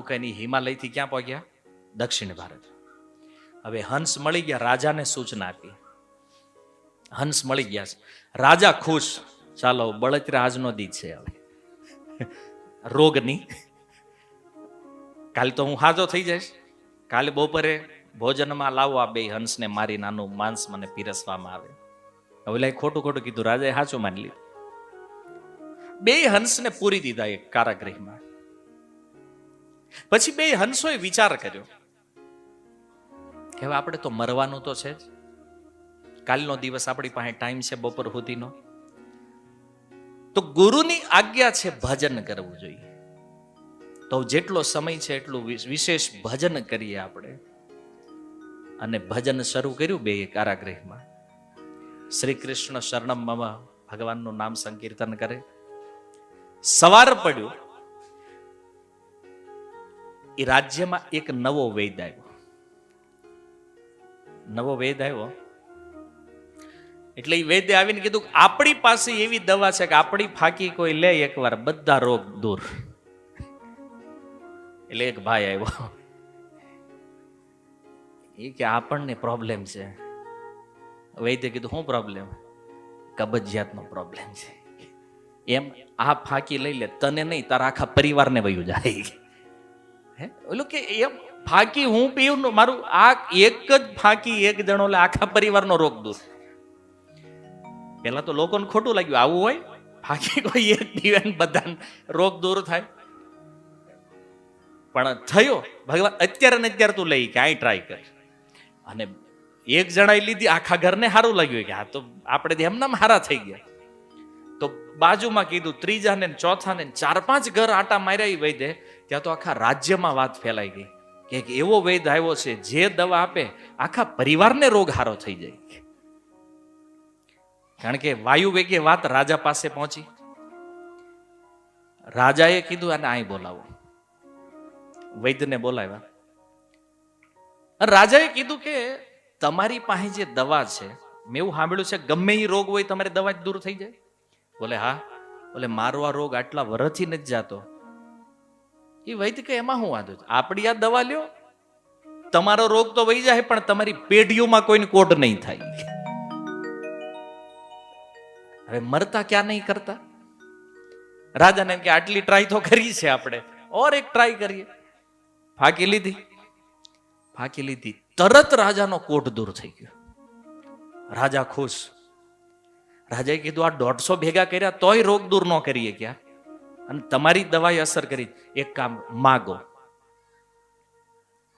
કઈ હિમાલયથી ક્યાં પહોંચ્યા? દક્ષિણ ભારત. હવે હંસ મળી ગયા, રાજાને સૂચના આપી. હંસ મળી ગયા. છે રાજા ખુશ. ચાલો, બળતરા આજનો દી છે હવે. રોગની. કાલે તો હું હાજો થઈ જઈશ. કાલે બપોરે ભોજનમાં લાવો આ બે હંસને, મારી નાનું માંસ મને પીરસવામાં આવે. હવે લાઈ ખોટું ખોટું કીધું, રાજાએ સાચું માની લીધું. બે હંસને પૂરી દીધા એક કારાગૃહમાં. પછી બે હંસોએ વિચાર કર્યો. કે હવે આપણે તો મરવાનું તો છે જ. કાલનો દિવસ આપણી પાસે ટાઈમ છે બપોર સુધીનો. તો ગુરુની આજ્ઞા છે ભજન કરવું જોઈએ. તો જેટલો સમય છે એટલું વિશેષ ભજન કરીએ આપણે. અને ભજન શરૂ કર્યું બે કારાગૃહમાં. શ્રી કૃષ્ણ શરણમ મમ ભગવાનનું નામ સંકીર્તન કરે. સવાર પડ્યું. એ રાજ્યમાં એક નવો વેદ આવ્યો. નવો વેદ આવ્યો? એટલે એ વેદે આવીને કીધું કે આપણી પાસે એવી દવા છે કે આપણી ફાકી કોઈ લે એકવાર, બધા રોગ દૂર. એટલે એક ભાઈ આવ્યો. એ કે આપણને પ્રોબ્લેમ છે. વૈદ્ય કીધું, શું પ્રોબ્લેમ કબજિયાતનો પ્રોબ્લેમ છે. એમ, આ ફાકી લઈ લે, તને નહીં, તારા આખા પરિવારને વયું જાય. હે? ઓલું કે એમ ફાંકી હું પીવું મારું આ એક જ ફાંકી, એક જણો લે આખા પરિવારનો રોગ દૂર પેલા તો લોકોને ખોટું લાગ્યું, આવું હોય, ફાંકી કોઈ એક પીવે ને બધા રોગ દૂર થાય. પણ થયો, ભગવાન, અત્યારે ને અત્યારે તું લઈ કે આ ટ્રાય કર. અને એક જણાએ લીધી, આખા ઘરને સારું લાગ્યું, કે આ તો આપણે એમનામ હારા થઈ ગયા. તો બાજુમાં કીધું ત્રીજા ને ચોથા ને ચાર પાંચ ઘર આટા માર્યા વૈદે. ત્યાં તો આખા રાજ્યમાં વાત ફેલાઈ ગઈ કે એક એવો વૈદ આવ્યો છે, જે દવા આપે, આખા પરિવારને રોગ હારો થઈ જાય. કારણ કે વાયુ વેગે વાત રાજા પાસે પહોંચી. રાજાએ કીધું, આને અહીં બોલાવો. વૈદ્યને બોલાવ્યા. અને રાજાએ કીધું કે, તમારી પાસે જે દવા છે, મેં એવું સાંભળ્યું છે, ગમે એ રોગ હોય તમારે દવા જ દૂર થઈ જાય. બોલે, હા. બોલે, મારો આ રોગ આટલા વરસથી નથી જાતો. એ વૈદ્ય કે એમાં શું વાંધો છે? આપણી આ દવા લ્યો. તમારો રોગ તો વહી જાય, પણ તમારી પેઢીઓમાં કોઈને કોટ નહીં થાય. હવે મરતા ક્યાં નહીં કરતા? રાજાને એમ કે આટલી ટ્રાય તો કરી છે આપણે. ઓર એક ટ્રાય કરીએ. ફાકી લીધી. ફાકી લીધી. તરત રાજાનો કોટ દૂર થઈ ગયો. રાજા ખુશ. રાજાએ કીધું, આ દોઢસો ભેગા કર્યા, તોય રોગ દૂર ન કરીએ ક્યાં? અને તમારી દવાએ અસર કરી. એક કામ માગો.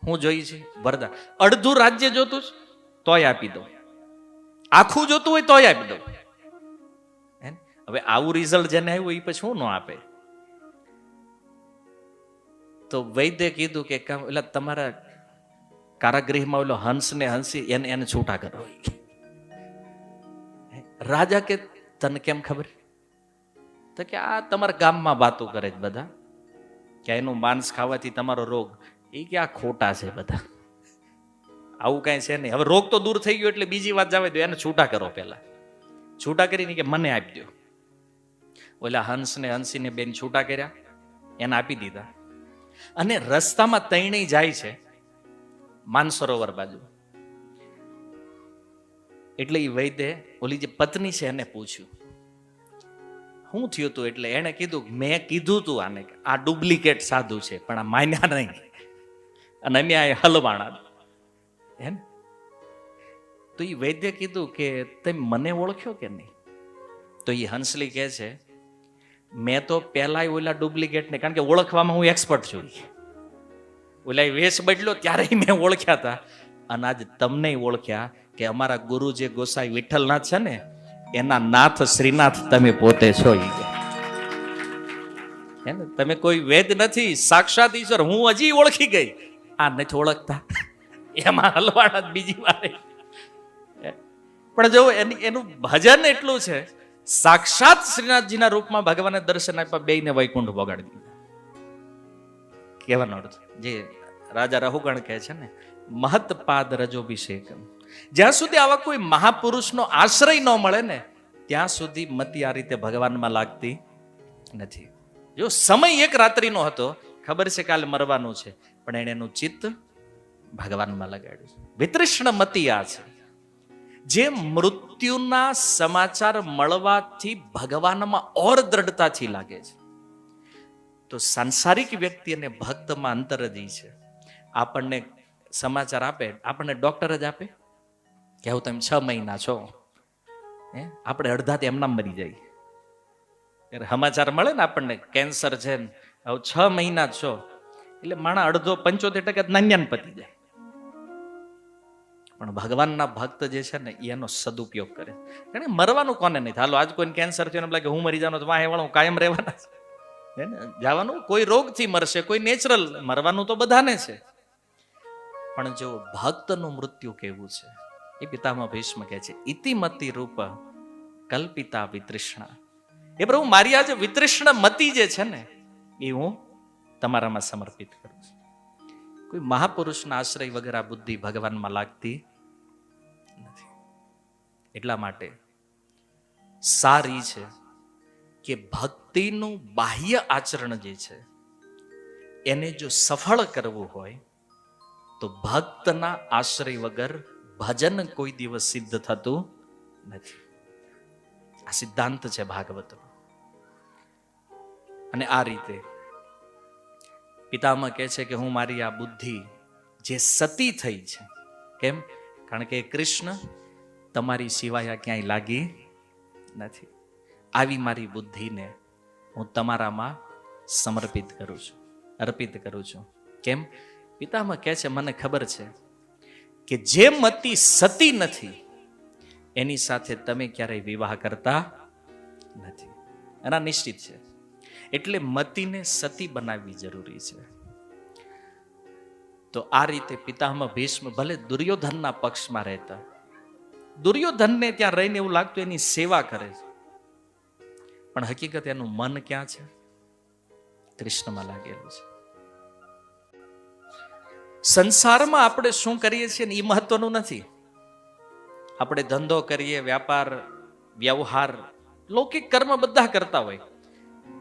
હું જોઈ છે વરદાન. અડધું રાજ્ય જોતું છે, તોય આપી દઉં. આખું જોતું હોય તોય આપી દઉં. હે? હવે આવું રિઝલ્ટ જેને આવ્યું એ પછી શું ન આપે? તો વૈદ્ય કીધું કે કામ એટલે તમારા કારાગૃહમાં ઓલો હંસ ને હંસી એને એને છૂટા કરો રાજા કે તને કેમ ખબર? તો કે આ તમારા ગામમાં વાતો કરે છે બધા. કે એનું માંસ ખાવાથી તમારો રોગ એ કે આ ખોટા છે બધા. આવું કાંઈ છે નહીં. હવે રોગ તો દૂર થઈ ગયો એટલે બીજી વાત જાવે દો એને છૂટા કરો પહેલા. છૂટા કરીને કે મને આપી દો ઓલા હંસ ને હંસીને બેન છૂટા કર્યા, એને આપી દીધા. અને રસ્તામાં તૈણી જાય છે માનસરોવર બાજુ. એટલે એ વૈદ્ય ઓલી જે પત્ની છે એને પૂછ્યું શું થયું તું એટલે એણે કીધું મેં કીધું તું આને આ ડુપ્લિકેટ સાધુ છે, પણ આ માન્યા નહીં. અને અમે આ હલવાણા. હે ને તો એ વૈદ્ય કીધું કે તમે મને ઓળખ્યો કે નહીં? તો એ હંસલી કહે છે, મેં તો પહેલાંય ઓલા ડુપ્લિકેટને, કારણ કે ઓળખવામાં હું એક્સપર્ટ છું. ઓલા વેશ બદલ્યો ત્યારે મેં ઓળખ્યા હતા અને આજ તમને ઓળખ્યા કે અમારા ગુરુ જે ગોસાઈ વિઠ્ઠલનાથ છે ને એના નાથ શ્રીનાથ તમે પોતે છો ને તમે કોઈ વેદ નથી, સાક્ષાત ઈશ્વર. હું હજી ઓળખી ગઈ. આ નથી ઓળખતા. એમાં હલવાડા બીજી વાર. પણ જો એની ભજન એટલું છે, સાક્ષાત શ્રીનાથજીના રૂપમાં ભગવાને દર્શન આપ્યા, બેયને વૈકુંઠ વગાડી દીધા. કહેવાનો અર્થ, જે રાજા રહુગણ કહે છે ને મહત પાદ રજોભિષેકમ. જ્યાં સુધી આવા કોઈ મહાપુરુષનો આશ્રય ન મળે ને, ત્યાં સુધી મતિ આ રીતે ભગવાનમાં લાગતી નથી. જો સમય એક રાત્રિનો હતો, ખબર છે કાલે મરવાનું છે, પણ એણે એનું ચિત્ત ભગવાનમાં લગાડ્યું છે. વિતૃષ્ણ મતી આ છે. જે મૃત્યુના સમાચાર મળવાથી ભગવાનમાં ઓર દ્રઢતાથી લાગે છે. તો સાંસારિક વ્યક્તિ અને ભક્તમાં અંતર જ છે. આપણને સમાચાર આપે, આપણને ડોક્ટર જ આપે કે હું તમે છ મહિના છો. હે? આપણે અડધા એમના મરી જાય. ત્યારે સમાચાર મળે ને આપણને, કેન્સર છે ને હવે છ મહિના છો. એટલે માણા અડધો પંચોતેર ટકા નાન્યાન પતી જાય. પણ ભગવાનના ભક્ત જે છે ને, એનો સદુપયોગ કરે. એને મરવાનું કોને નહીં? હાલો, આજ કોઈને કેન્સર થયું એમ લાગે હું મરી જવાનો વાહે વાળો કાયમ રહેવાના છે. જવાનું કોઈ રોગથી મરશે, કોઈ નેચરલ મરવાનું તો બધાને છે. પણ જો ભક્તનું મૃત્યુ કેવું છે? એ પિતામાં ભીષ્મ કહે છે, ઇતિમતી રૂપ કલ્પિતા વિતૃષ્ણા. એ પ્રભુ, મારી આ જે વિતૃષ્ણ મતી જે છે ને, એ હું તમારામાં સમર્પિત કરું છું. કોઈ મહાપુરુષના આશ્રય વગર આ બુદ્ધિ ભગવાનમાં લાગતી નથી. એટલા માટે સારી છે કે ભક્તિનું બાહ્ય આચરણ જે છે, એને જો સફળ કરવું હોય, તો ભક્તના આશ્રય વગર ભજન કોઈ દિવસ સિદ્ધ થતું નથી. આ સિદ્ધાંત છે ભાગવતનો. અને આ રીતે પિતામાં કહે છે કે હું મારી આ બુદ્ધિ જે સતી થઈ છે, કેમ? કારણ કે કૃષ્ણ તમારી સિવાય આ ક્યાંય લાગી નથી. આવી મારી બુદ્ધિને હું તમારામાં સમર્પિત કરું છું, અર્પિત કરું છું. કેમ? પિતામાં કહે છે, મને ખબર છે કે જે મતી સતી નથી, એની સાથે તમે ક્યારેય વિવાહ કરતા નથી. એના નિશ્ચિત છે. એટલે મતીને સતી બનાવવી જરૂરી છે. તો આ રીતે પિતામાં ભીષ્મ ભલે દુર્યોધનના પક્ષમાં રહેતા, દુર્યોધનને ત્યાં રહીને એવું લાગતું એની સેવા કરે છે. પણ હકીકત એનું મન ક્યાં છે? કૃષ્ણમાં લાગેલું છે. સંસારમાં આપણે શું કરીએ છીએ ને એ મહત્વનું નથી. આપણે ધંધો કરીએ, વ્યાપાર, વ્યવહાર, લૌકિક કર્મ બધા કરતા હોય.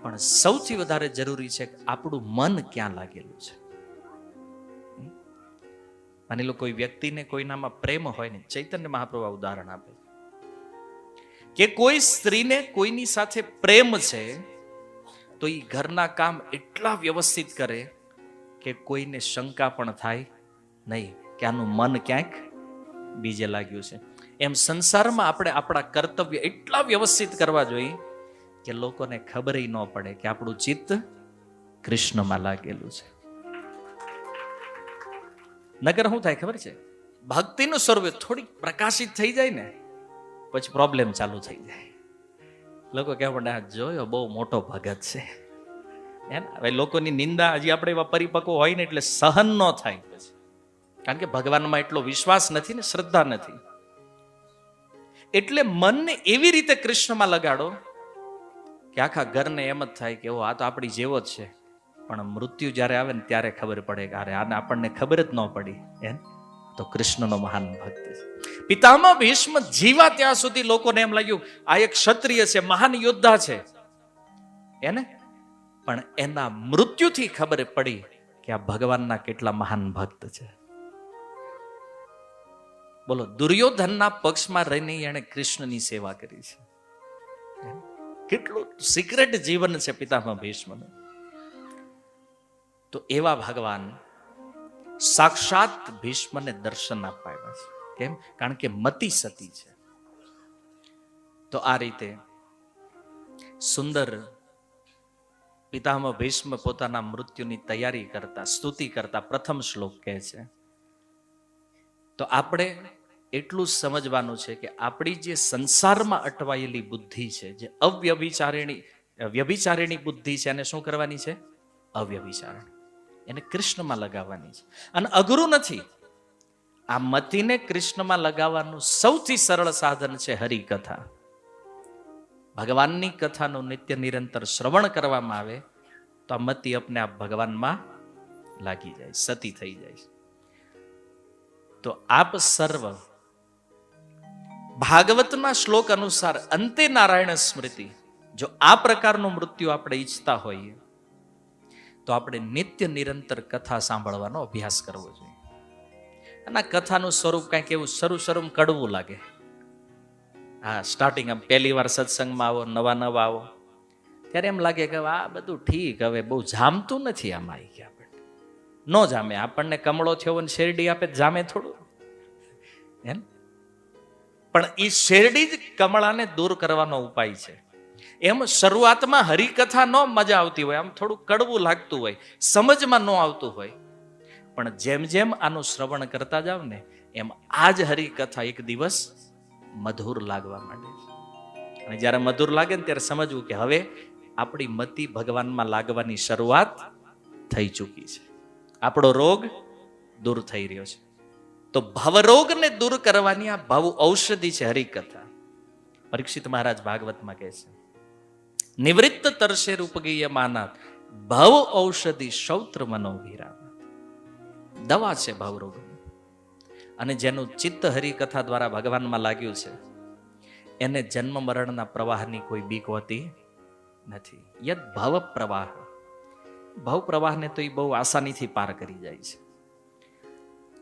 પણ સૌથી વધારે જરૂરી છે આપણું મન ક્યાં લાગેલું છે. માની લો કોઈ વ્યક્તિને કોઈનામાં પ્રેમ હોય ને, ચૈતન્ય મહાપ્રભુ ઉદાહરણ આપે કે કોઈ સ્ત્રીને કોઈની સાથે પ્રેમ છે, તો એ ઘરના કામ એટલા વ્યવસ્થિત કરે કે કોઈને શંકા પણ થાય નહીં, કે આનું મન ક્યાંક બીજે લાગ્યું છે. એમ સંસારમાં આપણે આપણા કર્તવ્ય એટલા વ્યવસ્થિત કરવા જોઈએ કે લોકોને ખબર ન પડે કે આપણું ચિત્ત કૃષ્ણમાં લાગેલું છે. નગર શું થાય ખબર છે? ભક્તિનું સ્વરૂપ થોડીક પ્રકાશિત થઈ જાય ને, પછી પ્રોબ્લેમ ચાલુ થઈ જાય. લોકો કહેવા પડે જોયો બહુ મોટો ભગત છે. હે હવે લોકોની નિંદા હજી આપણે એવા પરિપક્વ હોય ને એટલે સહન ન થાય પછી. કારણ કે ભગવાનમાં એટલો વિશ્વાસ નથી ને શ્રદ્ધા નથી. એટલે મનને એવી રીતે કૃષ્ણમાં લગાડો કે આખા ઘરને એમ જ થાય કે આ તો આપણી જેવો જ છે. પણ મૃત્યુ જ્યારે આવે ને ત્યારે ખબર પડે કે, અરે, આને આપણને ખબર જ ન પડી. એમ? તો કૃષ્ણનો મહાન ભક્ત છે. પિતામાં ભીષ્મ જીવા ત્યાં સુધી લોકોને એમ લાગ્યું, આ એક ક્ષત્રિય છે, મહાન યોદ્ધા છે. એને? પણ એના મૃત્યુથી ખબર પડી કે આ ભગવાનના કેટલા મહાન ભક્ત છે. બોલો, દુર્યોધનના પક્ષમાં રહીને એણે કૃષ્ણની સેવા કરી છે. કેટલું સિક્રેટ જીવન છે પિતામાં ભીષ્મનું. તો એવા ભગવાન સાક્ષાત ભીષ્મને દર્શન અપાવ્યા છે. કેમ? કારણ કે મતિ સતી છે. તો આ રીતે સુંદર પિતામહ ભીષ્મ પોતાના મૃત્યુની તૈયારી કરતા, સ્તુતિ કરતા પ્રથમ શ્લોક કહે છે. તો આપણે એટલું સમજવાનું છે કે આપણી જે સંસારમાં અટવાયેલી બુદ્ધિ છે, જે અવ્યભિચારિણી, વ્યભિચારિણી બુદ્ધિ છે, એને શું કરવાની છે? અવ્યભિચારણી. એને કૃષ્ણમાં લગાવવાની છે. અને અઘરું નથી. આ મતિને કૃષ્ણમાં લગાવવાનું સૌથી સરળ સાધન છે હરિકથા. ભગવાનની કથાનું નિત્ય નિરંતર શ્રવણ કરવામાં આવે, તો આ મતિ આપને આપ ભગવાનમાં લાગી જાય, સતી થઈ જાય. તો આપ સર્વ ભાગવતના શ્લોક અનુસાર અંતે નારાયણ સ્મૃતિ, જો આ પ્રકારનું મૃત્યુ આપણે ઈચ્છતા હોઈએ, તો આપણે નિત્ય નિરંતર કથા સાંભળવાનો અભ્યાસ કરવો જોઈએ. અને કથાનું સ્વરૂપ કાંઈક એવું શરૂ શરૂ કડવું લાગે. હા સ્ટાર્ટિંગ આમ પહેલી વાર સત્સંગમાં આવો, નવા નવા આવો. ત્યારે એમ લાગે કે આ બધું ઠીક, હવે બહુ જામતું નથી આમાં આવી ગયા આપણને ન જામે, આપણને કમળો થયો ને શેરડી આપે જામે થોડું. એમ? પણ એ શેરડી જ કમળાને દૂર કરવાનો ઉપાય છે. એમ શરૂઆતમાં હરિકથા ન મજા આવતી હોય, આમ થોડું કડવું લાગતું હોય, સમજમાં ન આવતું હોય. પણ જેમ જેમ આનું શ્રવણ કરતા જાવ ને, એમ આ જ હરિકથા એક દિવસ મધુર લાગવા માંડે છે. અને જ્યારે મધુર લાગે ને ત્યારે સમજવું કે હવે આપણી મતિ ભગવાનમાં લાગવાની શરૂઆત થઈ ચૂકી છે. આપણો રોગ દૂર થઈ રહ્યો છે. તો ભવરોગને દૂર કરવાની આ ભાવ ઔષધિ છે હરિકથા. પરીક્ષિત મહારાજ ભાગવતમાં કહે છે, નિવૃત્ત તરશે રૂપગીય માના ભવ ઔષધિ શૌત્ર મનોવીરા દવા છે ભવરોગ અને જેનું ચિત્ત હરિકથા દ્વારા ભગવાનમાં લાગ્યું છે, એને જન્મ મરણના પ્રવાહની કોઈ બીક હોતી નથી. યદ ભવ પ્રવાહ. ભવ પ્રવાહને તો એ બહુ આસાનીથી પાર કરી જાય છે.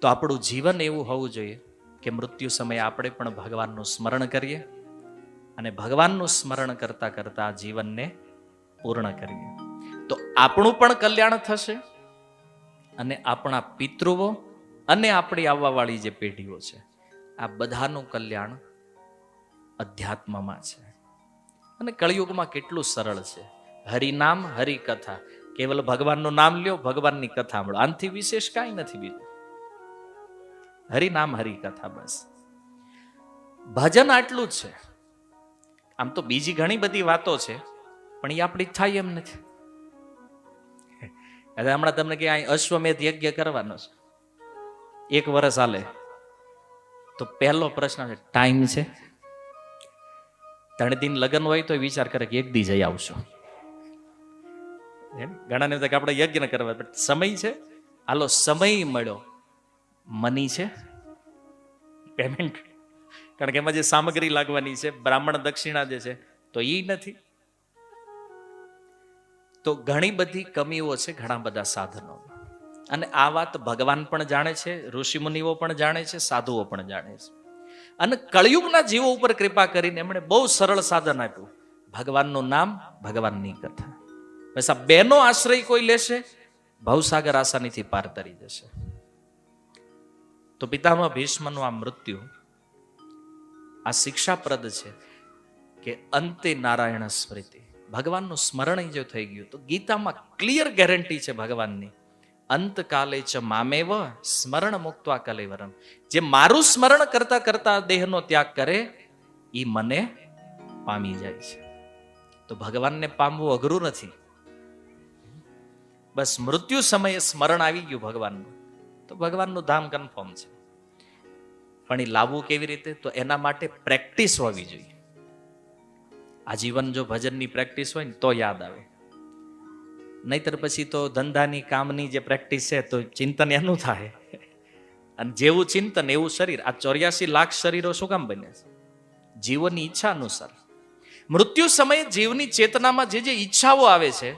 તો આપણું જીવન એવું હોવું જોઈએ કે મૃત્યુ સમયે આપણે પણ ભગવાનનું સ્મરણ કરીએ અને ભગવાનનું સ્મરણ કરતા કરતા જીવનને પૂર્ણ કરીએ. તો આપણું પણ કલ્યાણ થશે અને આપણા પિતૃઓ અને આપણી આવવાવાળી જે પેઢીઓ છે, આ બધાનું કલ્યાણ અધ્યાત્મમાં છે. અને કળિયુગમાં કેટલું સરળ છે. હરિનામ હરિકથા. કેવલ ભગવાનનું નામ લ્યો, ભગવાનની કથા સાંભળો આનથી વિશેષ કાંઈ નથી બીજું. હરિનામ હરિકથા બસ. ભજન આટલું જ છે. આમ તો બીજી ઘણી બધી વાતો છે, પણ એ આપણી થાય એમ નથી. એટલે હમણાં તમને કે અહીં અશ્વમેધ યજ્ઞ કરવાનો છે. એક વર્ષ હાલે. તો પહેલો પ્રશ્ન છે ટાઈમ છે. ત્રણ દિન લગ્ન હોય તો વિચાર કરે કે એક દી જઈ આવશો એમ? ઘણાને કે આપણે યજ્ઞ કરવા બટ સમય છે? હાલો, સમય મળ્યો. મની છે? પેમેન્ટ કારણ કે એમાં જે સામગ્રી લાગવાની છે, બ્રાહ્મણ દક્ષિણા જે છે, તો એ નથી. તો ઘણી બધી કમીઓ છે, ઘણા બધા સાધનો. અને આ વાત ભગવાન પણ જાણે છે, ઋષિમુનિઓ પણ જાણે છે, સાધુઓ પણ જાણે છે. અને કળિયુગના જીવો ઉપર કૃપા કરીને એમણે બહુ સરળ સાધન આપ્યું. ભગવાનનું નામ ભગવાનની કથા. બસ બેનો આશ્રય કોઈ લેશે, ભવસાગર આસાનીથી પાર તરી જશે. તો પિતામાં ભીષ્મનું આ મૃત્યુ, આ શિક્ષાપ્રદ છે કે અંતે નારાયણ સ્મૃતિ. ભગવાનનું સ્મરણ જો થઈ ગયું, તો ગીતામાં ક્લિયર ગેરંટી છે ભગવાનની. અંતકાલે ચ મામેવ સ્મરણ મુક્તવા કલેવરમ. જે મારું સ્મરણ કરતા કરતા દેહનો ત્યાગ કરે એ મને પામી જાય છે. તો ભગવાનને પામવું અઘરું નથી. બસ મૃત્યુ સમયે સ્મરણ આવી ગયું ભગવાનનું. તો ભગવાનનું ધામ કન્ફર્મ છે. પણ એ લાવવું કેવી રીતે? તો એના માટે પ્રેક્ટિસ હોવી જોઈએ. આજીવન જો ભજનની પ્રેક્ટિસ હોય ને તો યાદ આવે. નહીતર પછી તો ધંધાની કામની જે પ્રેક્ટિસ છે તો ચિંતન એનું થાય. અને જેવું ચિંતન, એવું શરીર. આ ચોર્યાસી લાખ શરીરો શું કામ બને છે? જીવનની ઈચ્છા અનુસાર. મૃત્યુ સમયે જીવની ચેતનામાં જે જે ઈચ્છાઓ આવે છે,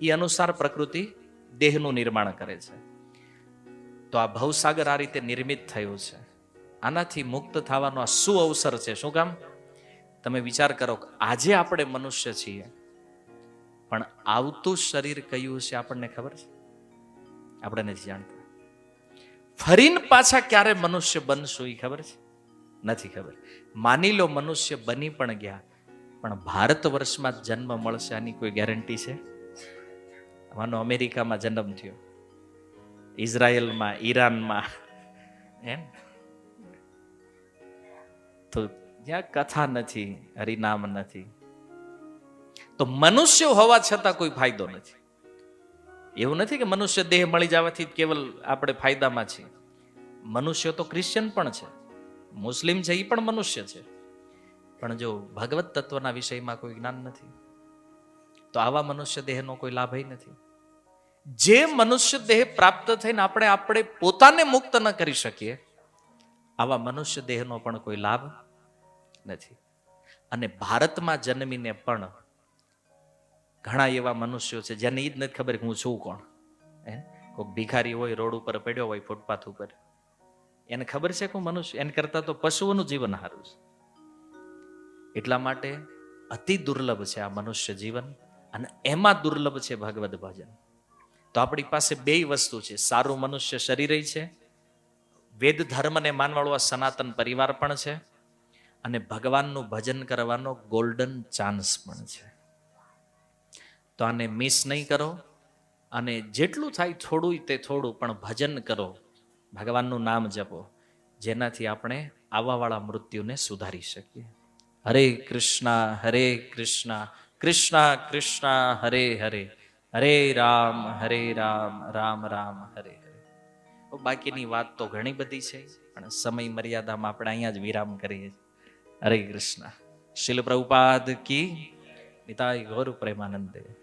એ અનુસાર પ્રકૃતિ દેહનું નિર્માણ કરે છે. તો આ ભવસાગર આ રીતે નિર્મિત થયું છે. આનાથી મુક્ત થવાનો આ શું અવસર છે. શું કામ? તમે વિચાર કરો આજે આપણે મનુષ્ય છીએ. પણ આવતું શરીર કયું છે આપણને ખબર છે? આપણે નથી જાણતા. ફરીને પાછા ક્યારે મનુષ્ય બનશું એ ખબર છે? નથી ખબર. માની લો મનુષ્ય બની પણ ગયા, પણ ભારત વર્ષમાં જન્મ મળશે આની કોઈ ગેરંટી છે? માનો અમેરિકામાં જન્મ થયો. ઇઝરાયલમાં, ઈરાનમાં. એમ? તો જ્યાં કથા નથી, હરિનામ નથી તો મનુષ્ય હોવા છતાં કોઈ ફાયદો નથી. એવું નથી કે મનુષ્ય દેહ મળી જવાથી કેવલ આપણે ફાયદામાં છીએ. મનુષ્ય તો ક્રિશ્ચિયન પણ છે. મુસ્લિમ છે એ પણ મનુષ્ય છે. પણ જો ભગવત તત્વના વિષયમાં કોઈ જ્ઞાન નથી, તો આવા મનુષ્ય દેહનો કોઈ લાભ નથી. જે મનુષ્ય દેહ પ્રાપ્ત થઈને આપણે આપણે પોતાને મુક્ત ન કરી શકીએ, આવા મનુષ્ય દેહનો પણ કોઈ લાભ નથી. અને ભારતમાં જન્મીને પણ ઘણા એવા મનુષ્યો છે, જેને એ જ નથી ખબર કે હું છું કોણ. હે? કોઈક ભિખારી હોય, રોડ ઉપર પડ્યો હોય, ફૂટપાથ ઉપર. એને ખબર છે કે હું મનુષ્ય? એને કરતાં તો પશુઓનું જીવન સારું છે. એટલા માટે અતિ દુર્લભ છે આ મનુષ્ય જીવન અને એમાં દુર્લભ છે ભગવદ્ ભજન. તો આપણી પાસે બે વસ્તુ છે. સારું મનુષ્ય શરીર છે, વેદ ધર્મને માનવાળો આ સનાતન પરિવાર પણ છે અને ભગવાનનું ભજન કરવાનો ગોલ્ડન ચાન્સ પણ છે. તો આને મિસ નહીં કરો અને જેટલું થાય થોડું તે થોડું, પણ ભજન કરો. ભગવાનનું નામ જપો, જેનાથી આપણે આવાવાળા મૃત્યુને સુધારી શકીએ. હરે કૃષ્ણ હરે કૃષ્ણ કૃષ્ણ કૃષ્ણ, હરે હરે હરે રામ હરે રામ રામ રામ, હરે હરે. બાકીની વાત તો ઘણી બધી છે, પણ સમય મર્યાદામાં આપણે અહીંયા જ વિરામ કરીએ હરે કૃષ્ણ. શિલ પ્રભુપાદ કી, નિતાય ગૌર પ્રેમાનંદે.